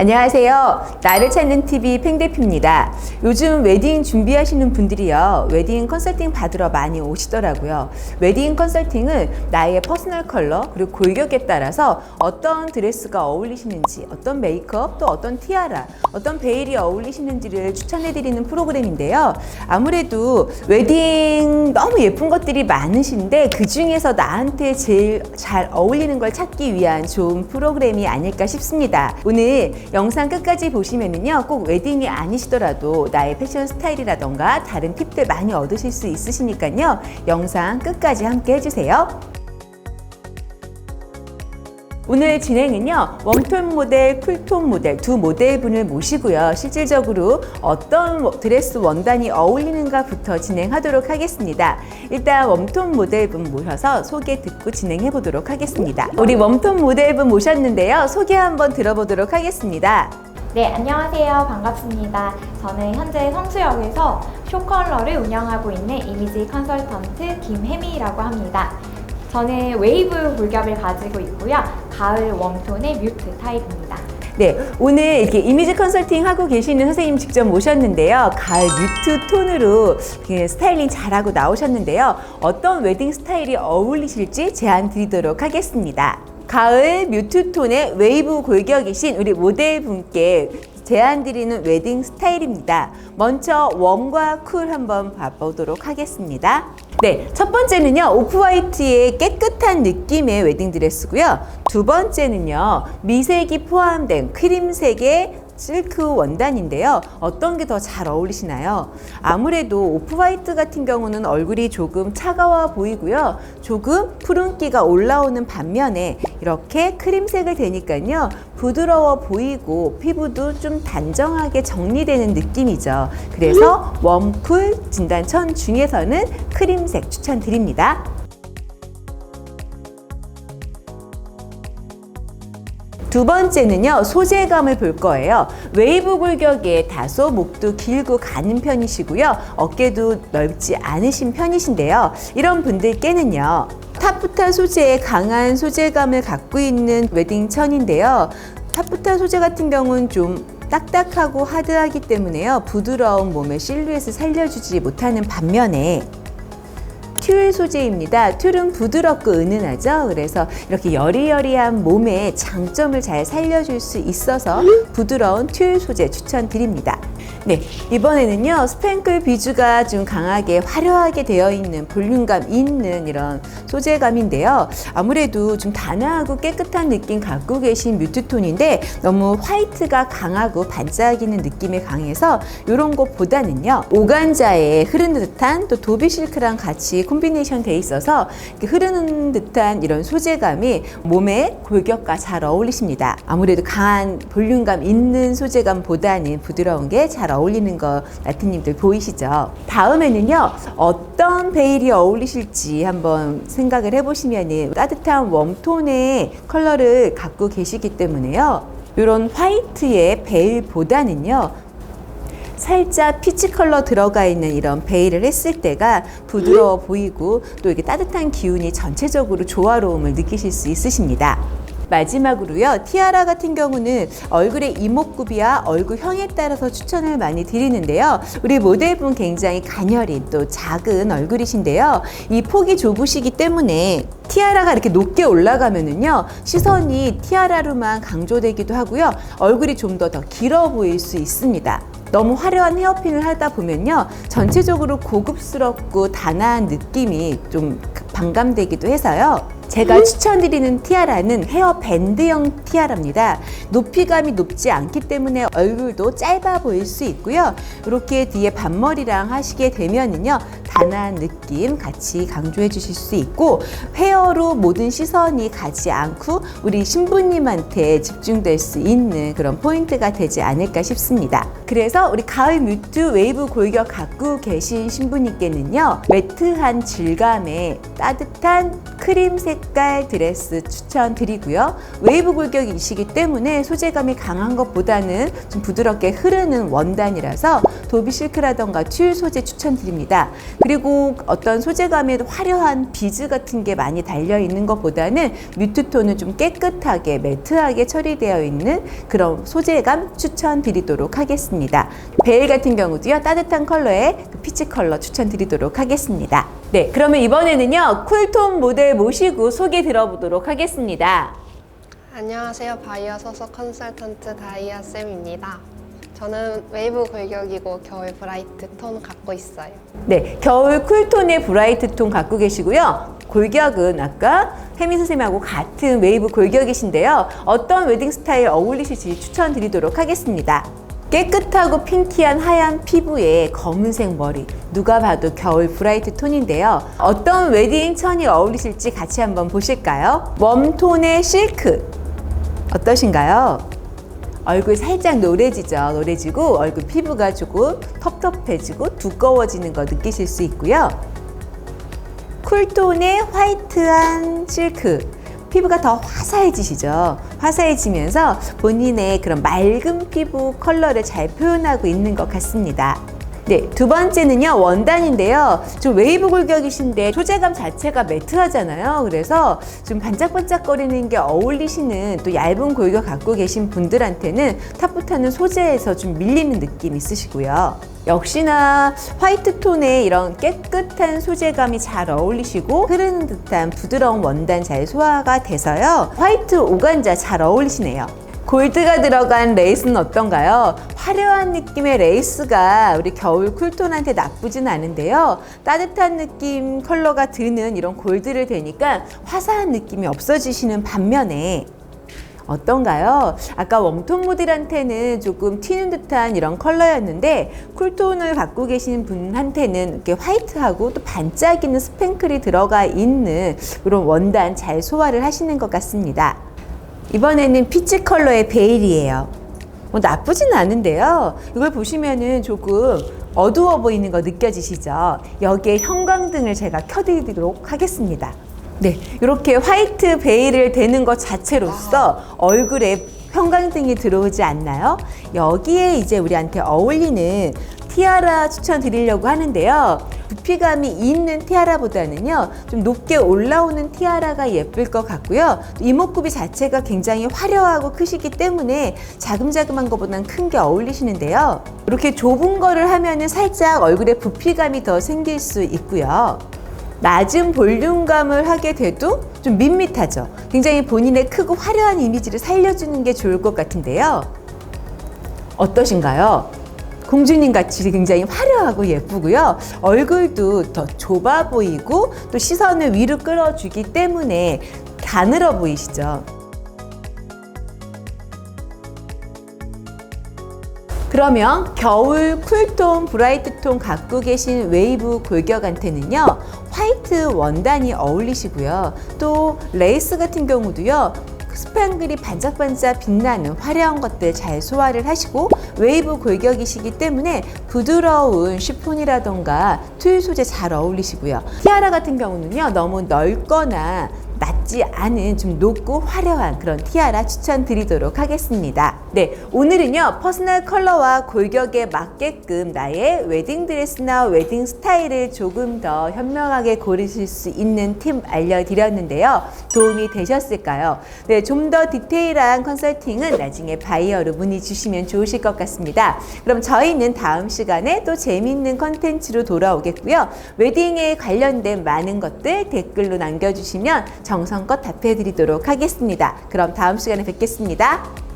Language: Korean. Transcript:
안녕하세요. 나를 찾는 TV 팽대피입니다. 요즘 웨딩 준비하시는 분들이요. 웨딩 컨설팅 받으러 많이 오시더라고요. 웨딩 컨설팅은 나의 퍼스널 컬러 그리고 골격에 따라서 어떤 드레스가 어울리시는지 어떤 메이크업 또 어떤 티아라 어떤 베일이 어울리시는지를 추천해 드리는 프로그램인데요. 아무래도 웨딩 너무 예쁜 것들이 많으신데 그 중에서 나한테 제일 잘 어울리는 걸 찾기 위한 좋은 프로그램이 아닐까 싶습니다. 오늘 영상 끝까지 보시면은요, 꼭 웨딩이 아니시더라도 나의 패션 스타일이라던가 다른 팁들 많이 얻으실 수 있으시니까요, 영상 끝까지 함께 해주세요. 오늘 진행은요 웜톤 모델, 쿨톤 모델 두 모델분을 모시고요 실질적으로 어떤 드레스 원단이 어울리는가부터 진행하도록 하겠습니다 일단 웜톤 모델분 모셔서 소개 듣고 진행해 보도록 하겠습니다 우리 웜톤 모델분 모셨는데요 소개 한번 들어보도록 하겠습니다 네, 안녕하세요. 반갑습니다. 저는 현재 성수역에서 쇼컬러를 운영하고 있는 이미지 컨설턴트 김혜미라고 합니다. 저는 웨이브 골격을 가지고 있고요. 가을 웜톤의 뮤트 타입입니다. 네, 오늘 이렇게 이미지 컨설팅 하고 계시는 선생님 직접 모셨는데요. 가을 뮤트 톤으로 스타일링 잘하고 나오셨는데요. 어떤 웨딩 스타일이 어울리실지 제안 드리도록 하겠습니다. 가을 뮤트 톤의 웨이브 골격이신 우리 모델 분께 제안 드리는 웨딩 스타일입니다. 먼저 웜과 쿨 한번 봐보도록 하겠습니다. 네, 첫 번째는요, 오프화이트의 깨끗한 느낌의 웨딩 드레스고요. 두 번째는요, 미색이 포함된 크림색의 실크 원단인데요. 어떤 게 더 잘 어울리시나요? 아무래도 오프화이트 같은 경우는 얼굴이 조금 차가워 보이고요. 조금 푸른기가 올라오는 반면에 이렇게 크림색을 대니까요. 부드러워 보이고 피부도 좀 단정하게 정리되는 느낌이죠. 그래서 웜쿨 진단천 중에서는 크림색 추천드립니다. 두 번째는요, 소재감을 볼 거예요. 웨이브 골격에 다소 목도 길고 가는 편이시고요. 어깨도 넓지 않으신 편이신데요. 이런 분들께는요, 타프타 소재의 강한 소재감을 갖고 있는 웨딩 천인데요. 타프타 소재 같은 경우는 좀 딱딱하고 하드하기 때문에요. 부드러운 몸의 실루엣을 살려주지 못하는 반면에 튤 소재입니다. 튤은 부드럽고 은은하죠. 그래서 이렇게 여리여리한 몸의 장점을 잘 살려줄 수 있어서 부드러운 튤 소재 추천드립니다. 네, 이번에는요, 스팽클 비주가 좀 강하게 화려하게 되어 있는 볼륨감 있는 이런 소재감인데요. 아무래도 좀 단아하고 깨끗한 느낌 갖고 계신 뮤트톤인데 너무 화이트가 강하고 반짝이는 느낌이 강해서 이런 것보다는요, 오간자에 흐르는 듯한 또 도비 실크랑 같이 콤비네이션 돼 있어서 흐르는 듯한 이런 소재감이 몸의 골격과 잘 어울리십니다. 아무래도 강한 볼륨감 있는 소재감보다는 부드러운 게 잘 어울리는 거 라트님들 보이시죠? 다음에는요 어떤 베일이 어울리실지 한번 생각을 해보시면은 따뜻한 웜톤의 컬러를 갖고 계시기 때문에요. 이런 화이트의 베일보다는요 살짝 피치 컬러 들어가 있는 이런 베일을 했을 때가 부드러워 보이고 또 이게 따뜻한 기운이 전체적으로 조화로움을 느끼실 수 있으십니다. 마지막으로요. 티아라 같은 경우는 얼굴의 이목구비와 얼굴형에 따라서 추천을 많이 드리는데요. 우리 모델분 굉장히 가녀린 또 작은 얼굴이신데요. 이 폭이 좁으시기 때문에 티아라가 이렇게 높게 올라가면은요 시선이 티아라로만 강조되기도 하고요. 얼굴이 좀 더 더 길어 보일 수 있습니다. 너무 화려한 헤어핀을 하다 보면요 전체적으로 고급스럽고 단아한 느낌이 좀 반감되기도 해서요 제가 추천드리는 티아라는 헤어 밴드형 티아라입니다. 높이감이 높지 않기 때문에 얼굴도 짧아 보일 수 있고요. 이렇게 뒤에 반머리랑 하시게 되면은요. 단아한 느낌 같이 강조해 주실 수 있고 헤어로 모든 시선이 가지 않고 우리 신부님한테 집중될 수 있는 그런 포인트가 되지 않을까 싶습니다. 그래서 우리 가을 뮤트 웨이브 골격 갖고 계신 신부님께는요. 매트한 질감의 따뜻한 크림색 색깔 드레스 추천드리고요. 웨이브 골격이시기 때문에 소재감이 강한 것보다는 좀 부드럽게 흐르는 원단이라서 도비 실크라던가 튤 소재 추천드립니다. 그리고 어떤 소재감에 화려한 비즈 같은 게 많이 달려 있는 것보다는 뮤트 톤은 좀 깨끗하게 매트하게 처리되어 있는 그런 소재감 추천드리도록 하겠습니다. 베일 같은 경우도요 따뜻한 컬러의 그 피치 컬러 추천드리도록 하겠습니다. 네, 그러면 이번에는요 쿨톤 모델 모시고 소개 들어보도록 하겠습니다. 안녕하세요. 바이어 소속 컨설턴트 다이아 쌤입니다. 저는 웨이브 골격이고 겨울 브라이트 톤 갖고 있어요. 네, 겨울 쿨톤의 브라이트 톤 갖고 계시고요. 골격은 아까 혜민 선생님하고 같은 웨이브 골격이신데요. 어떤 웨딩 스타일 어울리실지 추천드리도록 하겠습니다. 깨끗하고 핑키한 하얀 피부에 검은색 머리. 누가 봐도 겨울 브라이트 톤인데요. 어떤 웨딩 천이 어울리실지 같이 한번 보실까요? 웜톤의 실크. 어떠신가요? 얼굴 살짝 노래지죠. 노래지고 얼굴 피부가 조금 텁텁해지고 두꺼워지는 거 느끼실 수 있고요. 쿨톤의 화이트한 실크. 피부가 더 화사해지시죠. 화사해지면서 본인의 그런 맑은 피부 컬러를 잘 표현하고 있는 것 같습니다. 네, 두 번째는요, 원단인데요. 좀 웨이브 골격이신데 소재감 자체가 매트하잖아요. 그래서 좀 반짝반짝거리는 게 어울리시는 또 얇은 골격 갖고 계신 분들한테는 탑부타는 소재에서 좀 밀리는 느낌 있으시고요. 역시나 화이트 톤의 이런 깨끗한 소재감이 잘 어울리시고 흐르는 듯한 부드러운 원단 잘 소화가 돼서요. 화이트 오간자 잘 어울리시네요. 골드가 들어간 레이스는 어떤가요? 화려한 느낌의 레이스가 우리 겨울 쿨톤한테 나쁘진 않은데요. 따뜻한 느낌 컬러가 드는 이런 골드를 대니까 화사한 느낌이 없어지시는 반면에 어떤가요? 아까 웜톤 모델한테는 조금 튀는 듯한 이런 컬러였는데 쿨톤을 갖고 계신 분한테는 이렇게 화이트하고 또 반짝이는 스팽클이 들어가 있는 이런 원단 잘 소화를 하시는 것 같습니다. 이번에는 피치 컬러의 베일이에요. 뭐 나쁘진 않은데요. 이걸 보시면은 조금 어두워 보이는 거 느껴지시죠? 여기에 형광등을 제가 켜드리도록 하겠습니다. 네, 이렇게 화이트 베일을 대는 것 자체로서 얼굴에 형광등이 들어오지 않나요? 여기에 이제 우리한테 어울리는 티아라 추천드리려고 하는데요. 부피감이 있는 티아라보다는요, 좀 높게 올라오는 티아라가 예쁠 것 같고요. 이목구비 자체가 굉장히 화려하고 크시기 때문에 자금자금한 것보다는 큰게 어울리시는데요. 이렇게 좁은 거를 하면은 살짝 얼굴에 부피감이 더 생길 수 있고요. 낮은 볼륨감을 하게 돼도 좀 밋밋하죠. 굉장히 본인의 크고 화려한 이미지를 살려주는 게 좋을 것 같은데요. 어떠신가요? 공주님 같이 굉장히 화려하고 예쁘고요. 얼굴도 더 좁아 보이고 또 시선을 위로 끌어주기 때문에 가늘어 보이시죠. 그러면 겨울 쿨톤, 브라이트 톤 갖고 계신 웨이브 골격한테는요, 화이트 원단이 어울리시고요. 또 레이스 같은 경우도요, 스판글이 반짝반짝 빛나는 화려한 것들 잘 소화를 하시고 웨이브 골격이시기 때문에 부드러운 쉬폰이라던가 툴 소재 잘 어울리시고요. 티아라 같은 경우는요, 너무 넓거나 낮지 않은 좀 높고 화려한 그런 티아라 추천드리도록 하겠습니다. 네, 오늘은요 퍼스널 컬러와 골격에 맞게끔 나의 웨딩 드레스나 웨딩 스타일을 조금 더 현명하게 고르실 수 있는 팁 알려드렸는데요. 도움이 되셨을까요? 네, 좀 더 디테일한 컨설팅은 나중에 바이어로 문의 주시면 좋으실 것 같습니다. 그럼 저희는 다음 시간에 또 재미있는 컨텐츠로 돌아오겠고요. 웨딩에 관련된 많은 것들 댓글로 남겨주시면 정성껏 답해 드리도록 하겠습니다. 그럼 다음 시간에 뵙겠습니다.